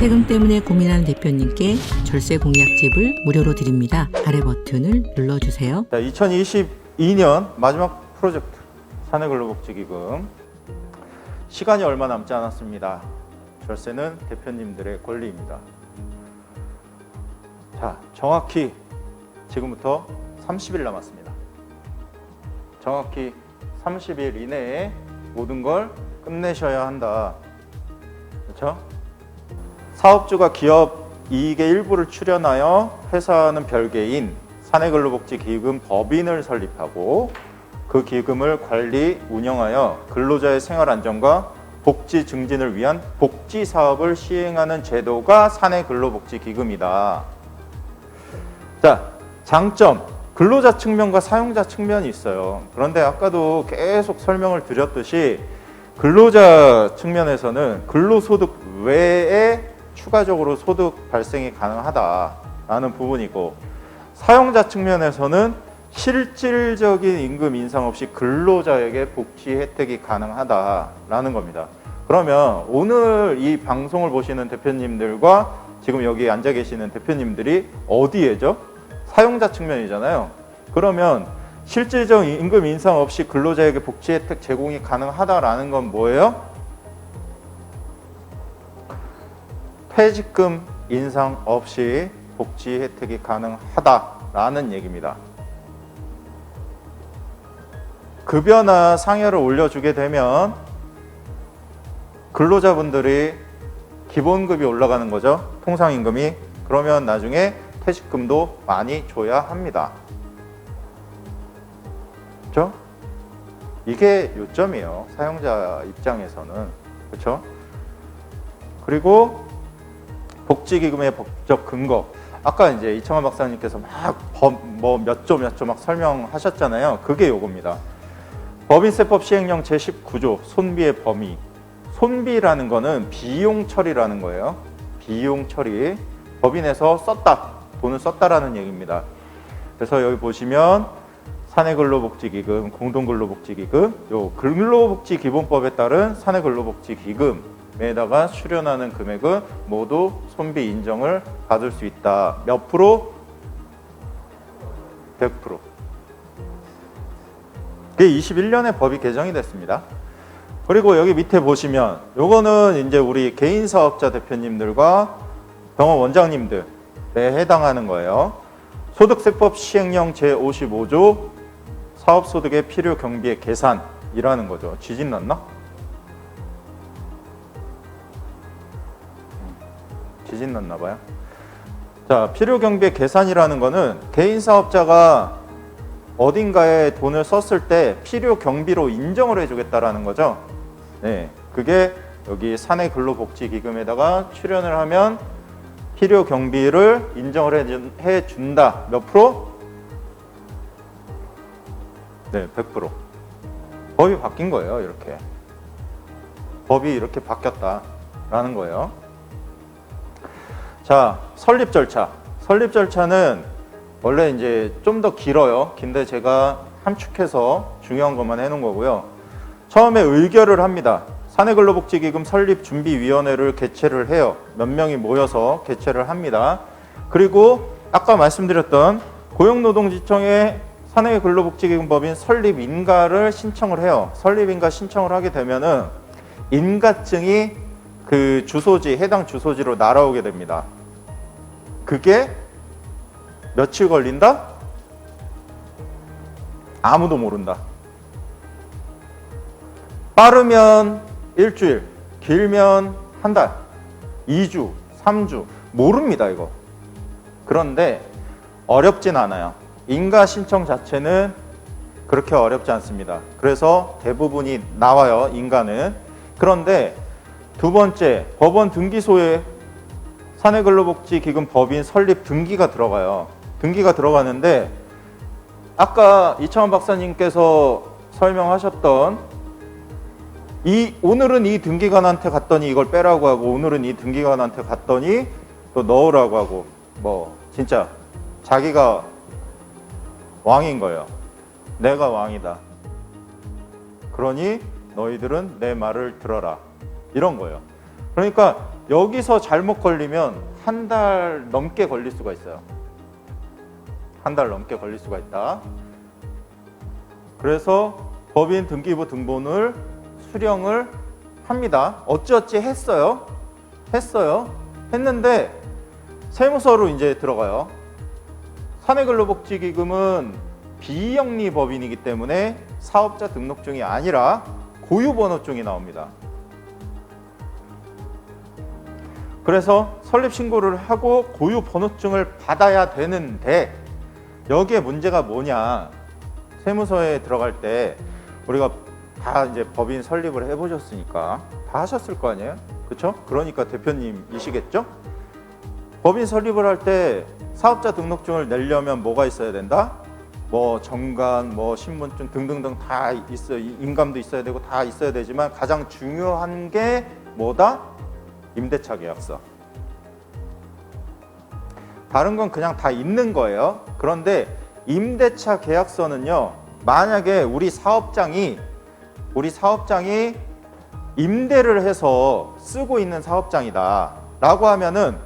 세금 때문에 고민하는 대표님께 절세 공약집을 무료로 드립니다. 아래 버튼을 눌러주세요. 자, 2022년 마지막 프로젝트 사내근로복지기금 시간이 얼마 남지 않았습니다. 절세는 대표님들의 권리입니다. 자, 정확히 지금부터 30일 남았습니다. 정확히 30일 이내에 모든 걸 끝내셔야 한다. 그렇죠? 사업주가 기업 이익의 일부를 출연하여 회사는 별개인 사내근로복지기금 법인을 설립하고 그 기금을 관리 운영하여 근로자의 생활 안정과 복지 증진을 위한 복지 사업을 시행하는 제도가 사내근로복지기금이다. 자, 장점 근로자 측면과 사용자 측면이 있어요. 그런데 아까도 계속 설명을 드렸듯이 근로자 측면에서는 근로소득 외에 추가적으로 소득 발생이 가능하다라는 부분이고 사용자 측면에서는 실질적인 임금 인상 없이 근로자에게 복지 혜택이 가능하다라는 겁니다. 그러면 오늘 이 방송을 보시는 대표님들과 지금 여기 앉아 계시는 대표님들이 어디에죠? 사용자 측면이잖아요. 그러면 실질적 임금 인상 없이 근로자에게 복지 혜택 제공이 가능하다라는 건 뭐예요? 퇴직금 인상 없이 복지 혜택이 가능하다라는 얘기입니다. 급여나 상여를 올려주게 되면 근로자분들이 기본급이 올라가는 거죠. 통상임금이. 그러면 나중에 퇴직금도 많이 줘야 합니다. 그렇죠? 이게 요점이에요. 사용자 입장에서는. 그렇죠? 그리고 복지기금의 법적 근거. 아까 이제 이창환 박사님께서 막뭐몇 조 몇 조 막 설명하셨잖아요. 그게 요겁니다. 법인세법 시행령 제19조 손비의 범위. 손비라는 거는 비용 처리라는 거예요. 비용 처리. 법인에서 썼다. 돈을 썼다라는 얘기입니다. 그래서 여기 보시면 사내근로복지기금, 공동근로복지기금, 요 근로복지기본법에 따른 사내근로복지기금 에다가 수령하는 금액은 모두 손비 인정을 받을 수 있다. 몇 프로? 100%. 그게 21년에 법이 개정이 됐습니다. 그리고 여기 밑에 보시면 요거는 이제 우리 개인 사업자 대표님들과 병원 원장님들에 해당하는 거예요. 소득세법 시행령 제55조 사업소득의 필요 경비의 계산이라는 거죠. 지진 났나? 지진 났나 봐요. 자, 필요 경비의 계산이라는 거는 개인 사업자가 어딘가에 돈을 썼을 때 필요 경비로 인정을 해주겠다라는 거죠. 네, 그게 여기 사내 근로복지기금에다가 출연을 하면 필요 경비를 인정을 해준- 해준다. 몇 프로? 네, 100%. 법이 바뀐 거예요, 이렇게. 법이 이렇게 바뀌었다라는 거예요. 자, 설립 절차. 설립 절차는 원래 이제 좀 더 길어요. 근데 제가 함축해서 중요한 것만 해놓은 거고요. 처음에 의결을 합니다. 사내근로복지기금 설립준비위원회를 개최를 해요. 몇 명이 모여서 개최를 합니다. 그리고 아까 말씀드렸던 고용노동지청에 사내근로복지기금법인 설립인가를 신청을 해요. 설립인가 신청을 하게 되면은 인가증이 그 주소지 해당 주소지로 날아오게 됩니다. 그게 며칠 걸린다? 아무도 모른다. 빠르면 일주일, 길면 한 달, 2주, 3주, 모릅니다, 이거. 그런데 어렵진 않아요. 인가 신청 자체는 그렇게 어렵지 않습니다. 그래서 대부분이 나와요, 인가는. 그런데 두 번째, 법원 등기소에 사내근로복지기금 법인 설립 등기가 들어가요. 등기가 들어가는데 아까 이창원 박사님께서 설명하셨던 이 오늘은 이 등기관한테 갔더니 이걸 빼라고 하고 오늘은 이 등기관한테 갔더니 또 넣으라고 하고 뭐 진짜 자기가 왕인 거예요. 내가 왕이다. 그러니 너희들은 내 말을 들어라. 이런 거예요. 그러니까 여기서 잘못 걸리면 한 달 넘게 걸릴 수가 있어요. 한 달 넘게 걸릴 수가 있다. 그래서 법인 등기부 등본을 수령을 합니다. 어찌어찌 했어요. 했어요. 했는데 세무서로 이제 들어가요. 사내근로복지기금은 비영리 법인이기 때문에 사업자 등록증이 아니라 고유번호증이 나옵니다. 그래서 설립 신고를 하고 고유 번호증을 받아야 되는데 여기에 문제가 뭐냐? 세무서에 들어갈 때 우리가 다 이제 법인 설립을 해보셨으니까 다 하셨을 거 아니에요? 그렇죠? 그러니까 대표님이시겠죠? 법인 설립을 할 때 사업자 등록증을 내려면 뭐가 있어야 된다? 뭐 정관, 뭐 신분증 등등등 다 있어 인감도 있어야 되고 다 있어야 되지만 가장 중요한 게 뭐다? 임대차 계약서. 다른 건 그냥 다 있는 거예요. 그런데 임대차 계약서는요. 만약에 우리 사업장이 우리 사업장이 임대를 해서 쓰고 있는 사업장이다라고 하면은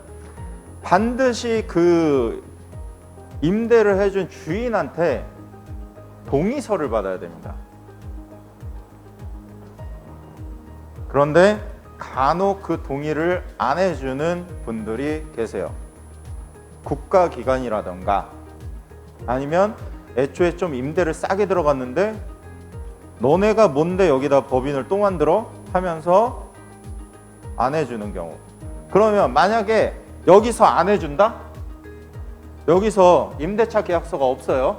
반드시 그 임대를 해준 주인한테 동의서를 받아야 됩니다. 그런데 간혹 그 동의를 안 해주는 분들이 계세요. 국가기관이라던가 아니면 애초에 좀 임대를 싸게 들어갔는데 너네가 뭔데 여기다 법인을 또 만들어 하면서 안 해주는 경우. 그러면 만약에 여기서 안 해준다? 여기서 임대차 계약서가 없어요.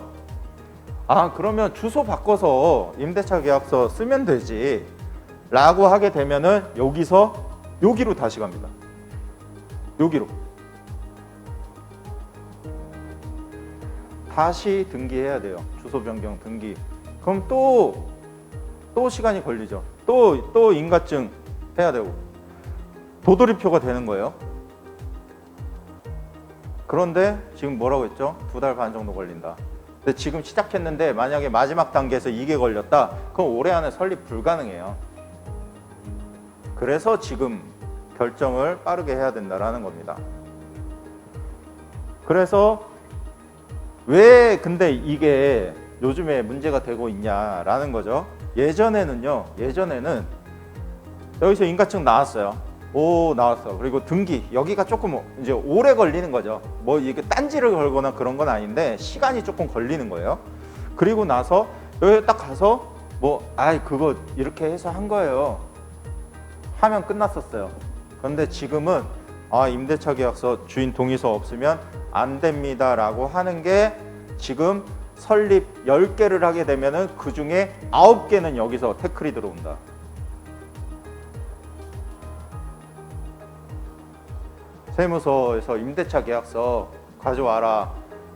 아, 그러면 주소 바꿔서 임대차 계약서 쓰면 되지. 라고 하게 되면은 여기서 여기로 다시 갑니다. 여기로. 다시 등기해야 돼요. 주소 변경 등기. 그럼 또, 또 시간이 걸리죠. 또, 또 인가증 해야 되고. 도돌이표가 되는 거예요. 그런데 지금 뭐라고 했죠? 두 달 반 정도 걸린다. 근데 지금 시작했는데 만약에 마지막 단계에서 이게 걸렸다? 그럼 올해 안에 설립 불가능해요. 그래서 지금 결정을 빠르게 해야 된다라는 겁니다. 그래서 왜 근데 이게 요즘에 문제가 되고 있냐라는 거죠. 예전에는요, 예전에는 여기서 인가증 나왔어요. 오, 나왔어. 그리고 등기. 여기가 조금 이제 오래 걸리는 거죠. 뭐 이게 딴지를 걸거나 그런 건 아닌데 시간이 조금 걸리는 거예요. 그리고 나서 여기 딱 가서 뭐, 아이, 그거 이렇게 해서 한 거예요. 하면 끝났었어요. 그런데 지금은 아, 임대차 계약서 주인 동의서 없으면 안 됩니다라고 하는 게 지금 설립 10개를 하게 되면은 그 중에 9개는 여기서 태클이 들어온다. 세무서에서 임대차 계약서 가져와라.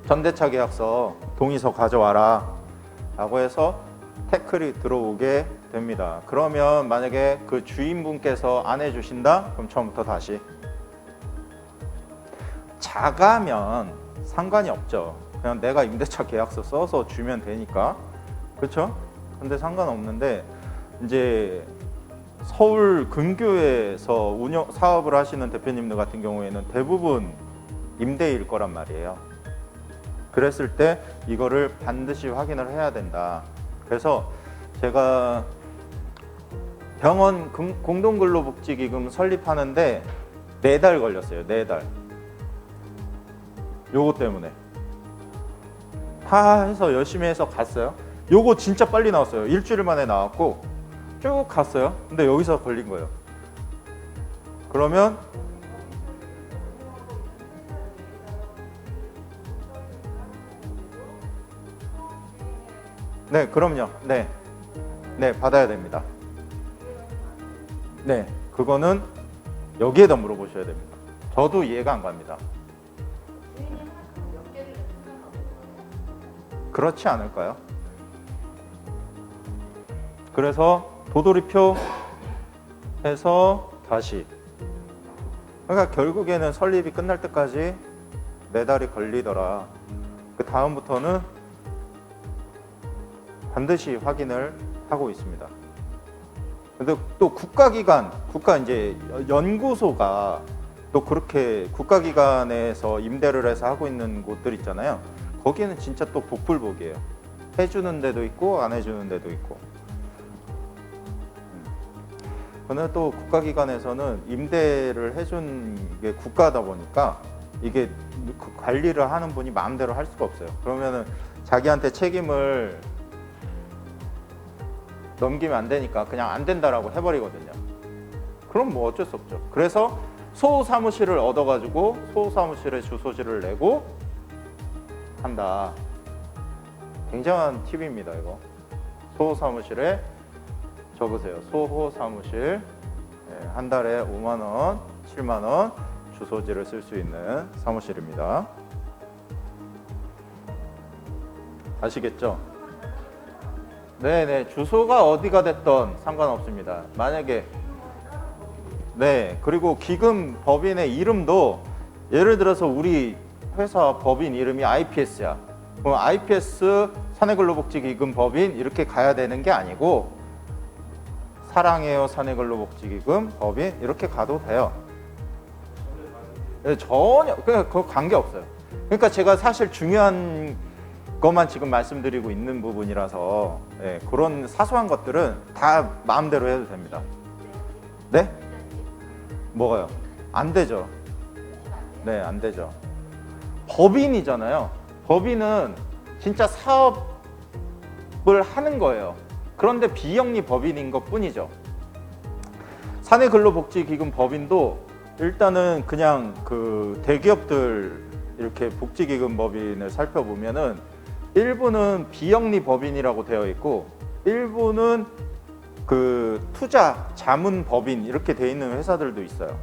전대차 계약서 동의서 가져와라. 라고 해서 태클이 들어오게 됩니다. 그러면 만약에 그 주인분께서 안 해주신다? 그럼 처음부터 다시. 작아면 상관이 없죠. 그냥 내가 임대차 계약서 써서 주면 되니까. 그렇죠? 근데 상관없는데 이제 서울 근교에서 운영 사업을 하시는 대표님들 같은 경우에는 대부분 임대일 거란 말이에요. 그랬을 때 이거를 반드시 확인을 해야 된다. 그래서 제가 병원 금- 공동근로복지기금 설립하는데 네 달 걸렸어요. 네 달. 요거 때문에 다 해서 열심히 해서 갔어요. 요거 진짜 빨리 나왔어요. 일주일 만에 나왔고 쭉 갔어요. 근데 여기서 걸린 거예요. 그러면 네, 그럼요. 네. 네, 받아야 됩니다. 네, 그거는 여기에다 물어보셔야 됩니다. 저도 이해가 안 갑니다. 그렇지 않을까요? 그래서 도돌이표 해서 다시 그러니까 결국에는 설립이 끝날 때까지 네 달이 걸리더라. 그 다음부터는 반드시 확인을 하고 있습니다. 근데 또 국가기관, 국가 이제 연구소가 또 그렇게 국가기관에서 임대를 해서 하고 있는 곳들 있잖아요. 거기는 진짜 또 복불복이에요. 해주는 데도 있고 안 해주는 데도 있고. 음. 근데 또 국가기관에서는 임대를 해준 게 국가다 보니까 이게 그 관리를 하는 분이 마음대로 할 수가 없어요. 그러면은 자기한테 책임을 넘기면 안 되니까 그냥 안 된다라고 해버리거든요. 그럼 뭐 어쩔 수 없죠. 그래서 소 사무실을 얻어가지고 소 사무실에 주소지를 내고 한다. 굉장한 팁입니다, 이거. 소 사무실에 적으세요. 소호 사무실 예, 한 달에 5만 원, 7만 원 주소지를 쓸 수 있는 사무실입니다. 아시겠죠? 네네 주소가 어디가 됐던 상관없습니다. 만약에 네 그리고 기금 법인의 이름도 예를 들어서 우리 회사 법인 이름이 IPS야. 그럼 IPS 사내근로복지기금 법인 이렇게 가야 되는 게 아니고 사랑해요 사내근로복지기금 법인 이렇게 가도 돼요. 네, 전혀 그냥 그 관계 없어요. 그러니까 제가 사실 중요한 것만 지금 말씀드리고 있는 부분이라서 예, 그런 사소한 것들은 다 마음대로 해도 됩니다. 네? 뭐가요? 안 되죠. 네, 안 되죠. 법인이잖아요. 법인은 진짜 사업을 하는 거예요. 그런데 비영리 법인인 것 뿐이죠. 사내 근로복지기금 법인도 일단은 그냥 그 대기업들 이렇게 복지기금 법인을 살펴보면은 일부는 비영리 법인이라고 되어 있고 일부는 그 투자 자문 법인 이렇게 돼 있는 회사들도 있어요.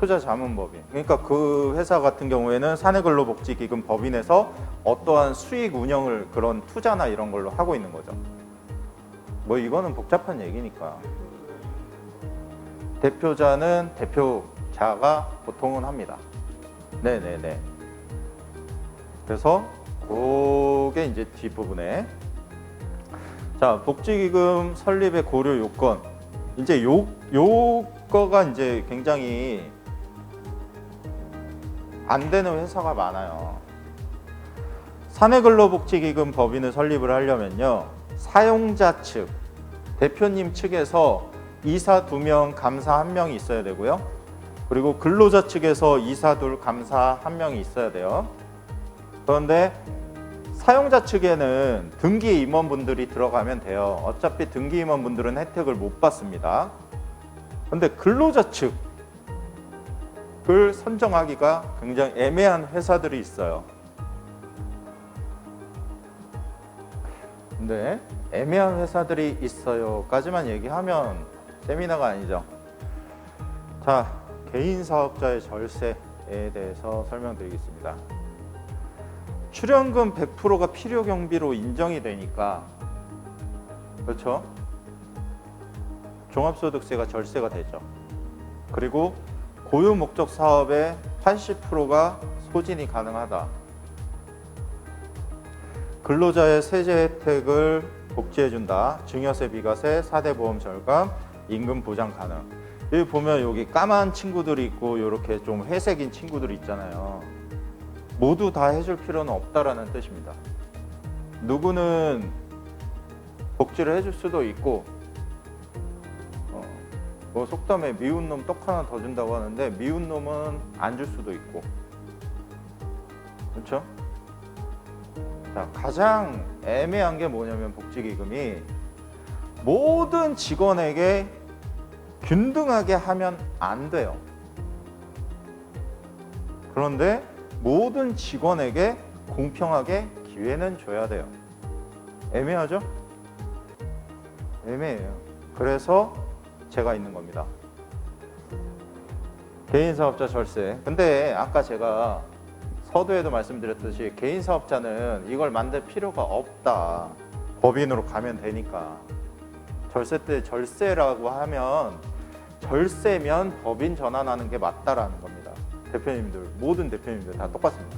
투자 자문 법인. 그러니까 그 회사 같은 경우에는 사내근로복지기금 법인에서 어떠한 수익 운영을 그런 투자나 이런 걸로 하고 있는 거죠. 뭐 이거는 복잡한 얘기니까. 대표자는 대표자가 보통은 합니다. 네네네. 그래서 그게 이제 뒷부분에 자 복지기금 설립의 고려 요건 이제 요 요거가 이제 굉장히 안 되는 회사가 많아요. 사내근로복지기금 법인을 설립을 하려면요 사용자 측 대표님 측에서 이사 두 명, 감사 한 명이 있어야 되고요. 그리고 근로자 측에서 이사 둘, 감사 한 명이 있어야 돼요. 그런데 사용자 측에는 등기 임원분들이 들어가면 돼요. 어차피 등기 임원분들은 혜택을 못 받습니다. 근데 근로자 측을 선정하기가 굉장히 애매한 회사들이 있어요. 근데 애매한 회사들이 있어요까지만 얘기하면 세미나가 아니죠. 자, 개인 사업자의 절세에 대해서 설명드리겠습니다. 출연금 100%가 필요 경비로 인정이 되니까 그렇죠? 종합소득세가 절세가 되죠. 그리고 고유 목적 사업의 80%가 소진이 가능하다. 근로자의 세제 혜택을 복지해준다. 증여세, 비과세, 4대 보험 절감, 임금 보장 가능. 여기 보면 여기 까만 친구들이 있고 이렇게 좀 회색인 친구들이 있잖아요. 모두 다 해줄 필요는 없다라는 뜻입니다. 누구는 복지를 해줄 수도 있고, 어, 뭐 속담에 미운 놈 떡 하나 더 준다고 하는데 미운 놈은 안 줄 수도 있고, 그렇죠? 자, 가장 애매한 게 뭐냐면 복지기금이 모든 직원에게 균등하게 하면 안 돼요. 그런데 모든 직원에게 공평하게 기회는 줘야 돼요. 애매하죠? 애매해요. 그래서 제가 있는 겁니다. 개인 사업자 절세. 근데 아까 제가 서두에도 말씀드렸듯이 개인 사업자는 이걸 만들 필요가 없다. 법인으로 가면 되니까. 절세 때 절세라고 하면 절세면 법인 전환하는 게 맞다라는 겁니다. 대표님들 모든 대표님들 다 똑같습니다.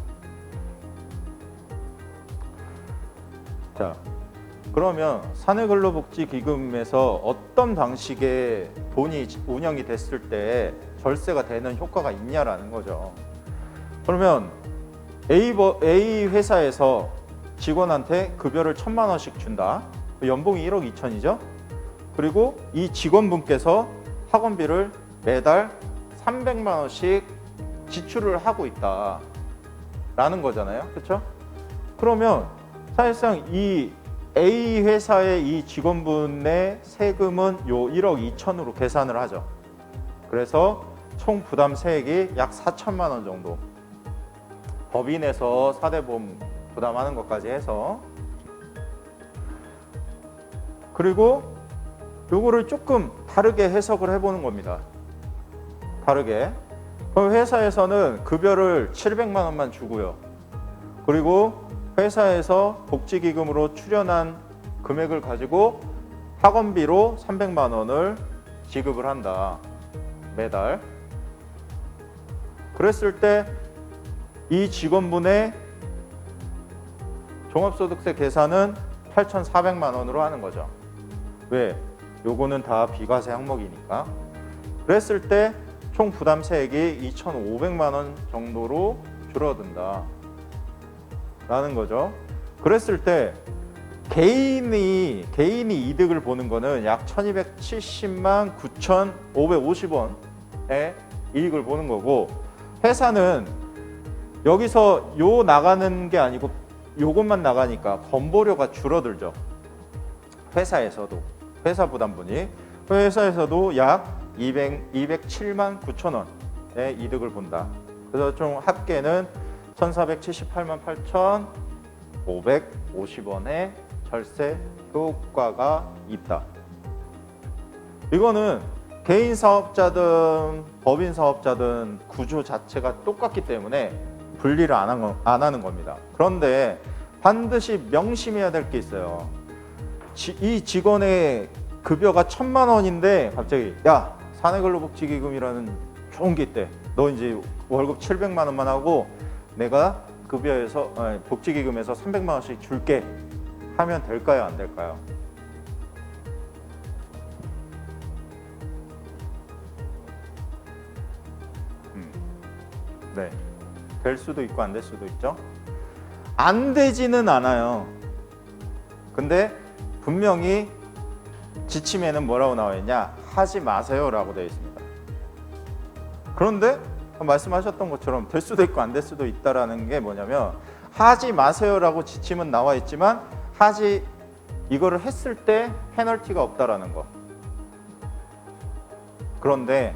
자 그러면 사내근로복지기금에서 어떤 방식의 돈이 운영이 됐을 때 절세가 되는 효과가 있냐라는 거죠. 그러면 A, 버- A 회사에서 직원한테 급여를 천만 원씩 준다. 연봉이 1억 2천이죠. 그리고 이 직원분께서 학원비를 매달 300만 원씩 지출을 하고 있다라는 거잖아요. 그렇죠? 그러면 사실상 이 A 회사의 이 직원분의 세금은 요 1억 2천으로 계산을 하죠. 그래서 총 부담 세액이 약 4천만 원 정도. 법인에서 사대보험 부담하는 것까지 해서 그리고 요거를 조금 다르게 해석을 해보는 겁니다. 다르게. 그럼 회사에서는 급여를 700만 원만 주고요. 그리고 회사에서 복지기금으로 출연한 금액을 가지고 학원비로 300만 원을 지급을 한다. 매달. 그랬을 때 이 직원분의 종합소득세 계산은 8,400만 원으로 하는 거죠. 왜? 요거는 다 비과세 항목이니까. 그랬을 때 총 부담 세액이 2,500만 원 정도로 줄어든다. 라는 거죠. 그랬을 때 개인이 개인이 이득을 보는 거는 약 1,270만 9,550원의 이익을 보는 거고 회사는 여기서 요 나가는 게 아니고 요것만 나가니까 건보료가 줄어들죠. 회사에서도 회사 부담분이 회사에서도 약 200, 207만 9천 원의 이득을 본다. 그래서 총 합계는 1,478만 8천 550원의 절세 효과가 있다. 이거는 개인 사업자든 법인 사업자든 구조 자체가 똑같기 때문에 분리를 안, 한 거- 안 하는 겁니다. 그런데 반드시 명심해야 될 게 있어요. 지- 이 직원의 급여가 천만 원인데 갑자기 야 사내근로복지기금이라는 좋은 게 있대. 너 이제 월급 700만 원만 하고 내가 급여에서 아니, 복지기금에서 300만 원씩 줄게 하면 될까요 안 될까요? 음, 네, 될 수도 있고 안 될 수도 있죠. 안 되지는 않아요. 근데 분명히 지침에는 뭐라고 나와 있냐? 하지 마세요라고 되어 있습니다. 그런데 말씀하셨던 것처럼 될 수도 있고 안 될 수도 있다라는 게 뭐냐면 하지 마세요라고 지침은 나와 있지만 하지 이거를 했을 때 페널티가 없다라는 거. 그런데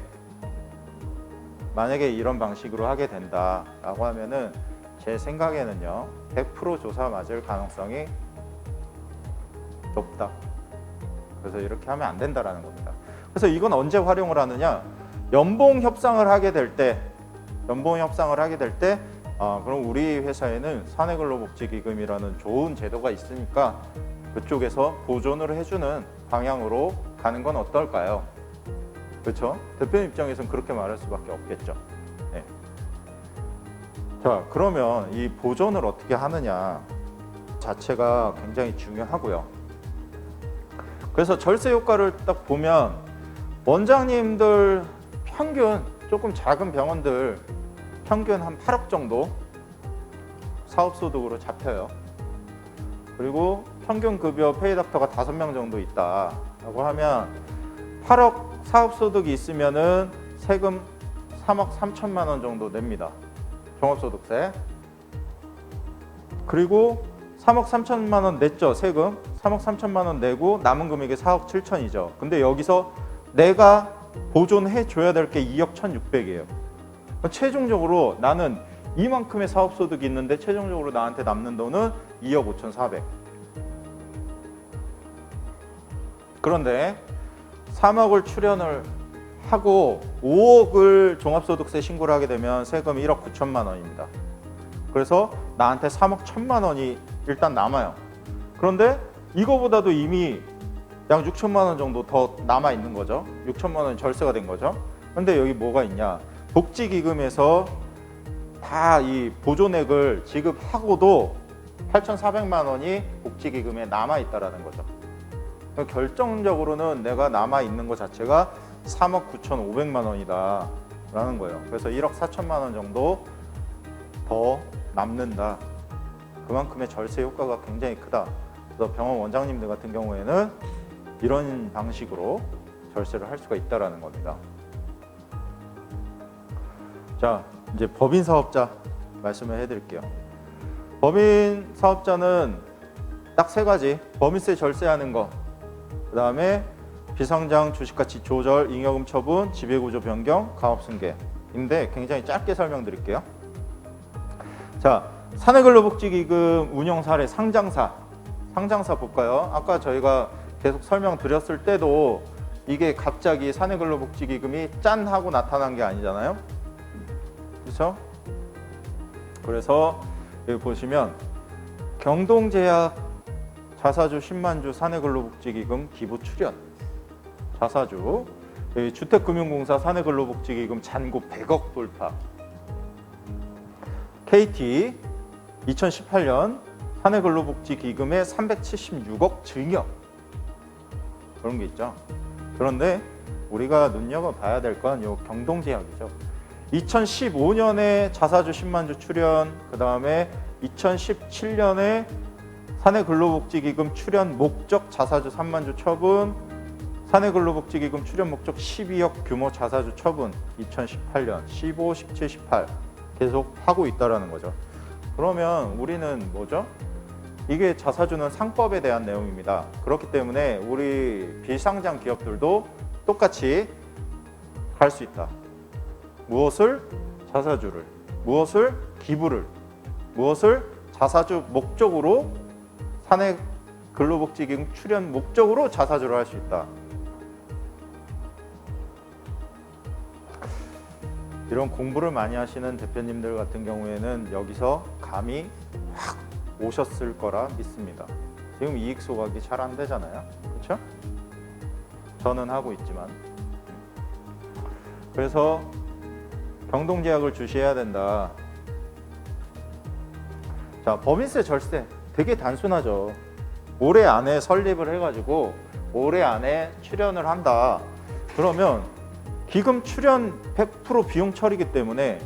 만약에 이런 방식으로 하게 된다라고 하면은 제 생각에는요 100% 조사 맞을 가능성이 높다. 그래서 이렇게 하면 안 된다라는 겁니다. 그래서 이건 언제 활용을 하느냐? 연봉 협상을 하게 될 때, 연봉 협상을 하게 될 때, 아, 그럼 우리 회사에는 사내근로복지기금이라는 좋은 제도가 있으니까 그쪽에서 보존을 해주는 방향으로 가는 건 어떨까요? 그렇죠? 대표님 입장에서는 그렇게 말할 수밖에 없겠죠. 네. 자, 그러면 이 보존을 어떻게 하느냐 자체가 굉장히 중요하고요. 그래서 절세 효과를 딱 보면 원장님들 평균 조금 작은 병원들 평균 한 8억 정도 사업소득으로 잡혀요. 그리고 평균 급여 페이닥터가 5명 정도 있다라고 하면 8억 사업소득이 있으면은 세금 3억 3천만 원 정도 냅니다. 종합소득세. 그리고 3억 3천만 원 냈죠 세금 3억 3천만 원 내고 남은 금액이 4억 7천이죠 근데 여기서 내가 보존해 줘야 될 게 2억 1,600이에요. 최종적으로 나는 이만큼의 사업 소득이 있는데 최종적으로 나한테 남는 돈은 2억 5,400 그런데 3억을 출연을 하고 5억을 종합소득세 신고를 하게 되면 세금 1억 9천만 원입니다. 그래서 나한테 3억 1천만 원이 일단 남아요. 그런데 이거보다도 이미 약 6천만 원 정도 더 남아 있는 거죠. 6천만 원 절세가 된 거죠. 그런데 여기 뭐가 있냐? 복지 기금에서 다 이 보존액을 지급하고도 8,400만 원이 복지 기금에 남아 있다라는 거죠. 그러니까 결정적으로는 내가 남아 있는 것 자체가 3억 9,500만 원이다라는 거예요. 그래서 1억 4천만 원 정도 더 남는다. 그만큼의 절세 효과가 굉장히 크다. 그래서 병원 원장님들 같은 경우에는 이런 방식으로 절세를 할 수가 있다라는 겁니다. 자, 이제 법인 사업자 말씀을 해드릴게요. 법인 사업자는 딱 세 가지: 법인세 절세하는 거, 그 다음에 비상장 주식가치 조절, 잉여금 처분, 지배구조 변경, 가업승계인데 굉장히 짧게 설명드릴게요. 자, 사내근로복지기금 운영 사례 상장사, 상장사 볼까요? 아까 저희가 계속 설명드렸을 때도 이게 갑자기 사내근로복지기금이 짠 하고 나타난 게 아니잖아요. 그렇죠? 그래서 여기 보시면 경동제약 자사주 10만 주 사내근로복지기금 기부 출연 자사주 주택금융공사 사내근로복지기금 잔고 100억 돌파 KT 2018년 사내근로복지기금의 376억 증여 그런 게 있죠. 그런데 우리가 눈여겨 봐야 될 건 요 경동 제약이죠. 2015년에 자사주 10만 주 출연, 그 다음에 2017년에 사내 근로복지기금 출연 목적 자사주 3만 주 처분, 사내 근로복지기금 출연 목적 12억 규모 자사주 처분 2018년 15, 17, 18 계속 하고 있다라는 거죠. 그러면 우리는 뭐죠? 이게 자사주는 상법에 대한 내용입니다. 그렇기 때문에 우리 비상장 기업들도 똑같이 할수 있다. 무엇을 자사주를, 무엇을 기부를, 무엇을 자사주 목적으로 사내 근로복지기금 출연 목적으로 자사주를 할 수 있다. 이런 공부를 많이 하시는 대표님들 같은 경우에는 여기서 확 오셨을 거라 믿습니다. 지금 이익 소각이 잘 안 되잖아요. 그렇죠? 저는 하고 있지만. 그래서 경동제약을 주시해야 된다. 자, 법인세 절세 되게 단순하죠. 올해 안에 설립을 해가지고 올해 안에 출연을 한다. 그러면 기금 출연 100% 비용 처리기 때문에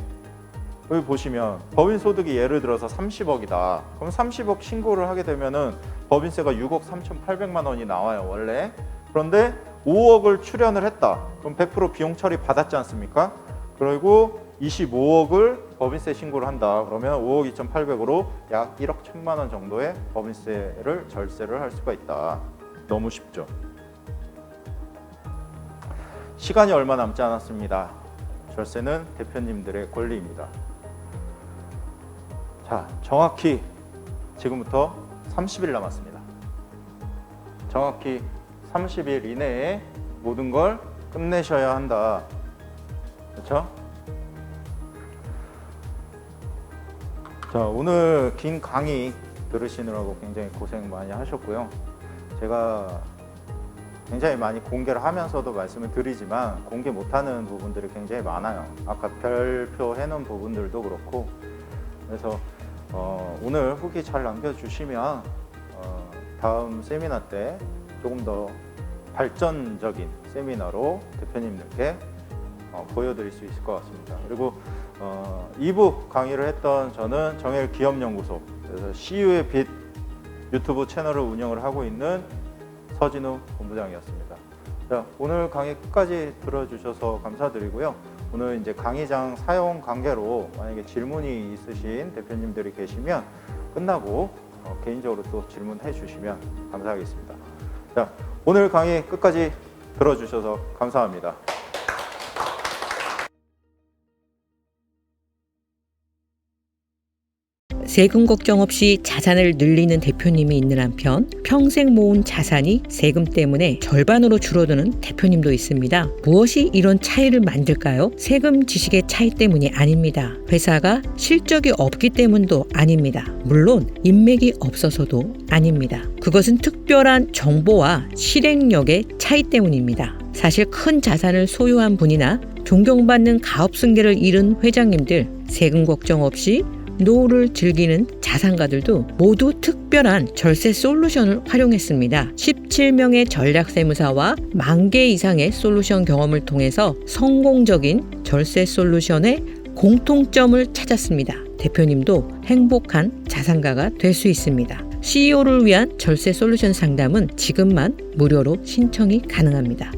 여기 보시면 법인 소득이 예를 들어서 30억이다. 그럼 30억 신고를 하게 되면은 법인세가 6억 3,800만 원이 나와요, 원래. 그런데 5억을 출연을 했다. 그럼 100% 비용 처리 받았지 않습니까? 그리고 25억을 법인세 신고를 한다. 그러면 5억 2,800으로 약 1억 1천만 원 정도의 법인세를 절세를 할 수가 있다. 너무 쉽죠. 시간이 얼마 남지 않았습니다. 절세는 대표님들의 권리입니다. 자, 정확히 지금부터 30일 남았습니다. 정확히 30일 이내에 모든 걸 끝내셔야 한다. 그렇죠? 자, 오늘 긴 강의 들으시느라고 굉장히 고생 많이 하셨고요. 제가 굉장히 많이 공개를 하면서도 말씀을 드리지만 공개 못하는 부분들이 굉장히 많아요. 아까 별표 해놓은 부분들도 그렇고 그래서 어, 오늘 후기 잘 남겨주시면 어, 다음 세미나 때 조금 더 발전적인 세미나로 대표님들께 어, 보여드릴 수 있을 것 같습니다. 그리고 어, 2부 강의를 했던 저는 정일 기업연구소 그래서 CU의 빛 유튜브 채널을 운영을 하고 있는 서진우 본부장이었습니다. 자, 오늘 강의 끝까지 들어주셔서 감사드리고요. 오늘 이제 강의장 사용 관계로 만약에 질문이 있으신 대표님들이 계시면 끝나고 어, 개인적으로 또 질문해 주시면 감사하겠습니다. 자, 오늘 강의 끝까지 들어주셔서 감사합니다. 세금 걱정 없이 자산을 늘리는 대표님이 있는 한편 평생 모은 자산이 세금 때문에 절반으로 줄어드는 대표님도 있습니다. 무엇이 이런 차이를 만들까요? 세금 지식의 차이 때문이 아닙니다. 회사가 실적이 없기 때문도 아닙니다. 물론 인맥이 없어서도 아닙니다. 그것은 특별한 정보와 실행력의 차이 때문입니다. 사실 큰 자산을 소유한 분이나 존경받는 가업 승계를 잃은 회장님들 세금 걱정 없이 노후를 즐기는 자 자산가들도 모두 특별한 절세 솔루션을 활용했습니다. 17명의 전략세무사와 만 개 이상의 솔루션 경험을 통해서 성공적인 절세 솔루션의 공통점을 찾았습니다. 대표님도 행복한 자산가가 될 수 있습니다. CEO를 위한 절세 솔루션 상담은 지금만 무료로 신청이 가능합니다.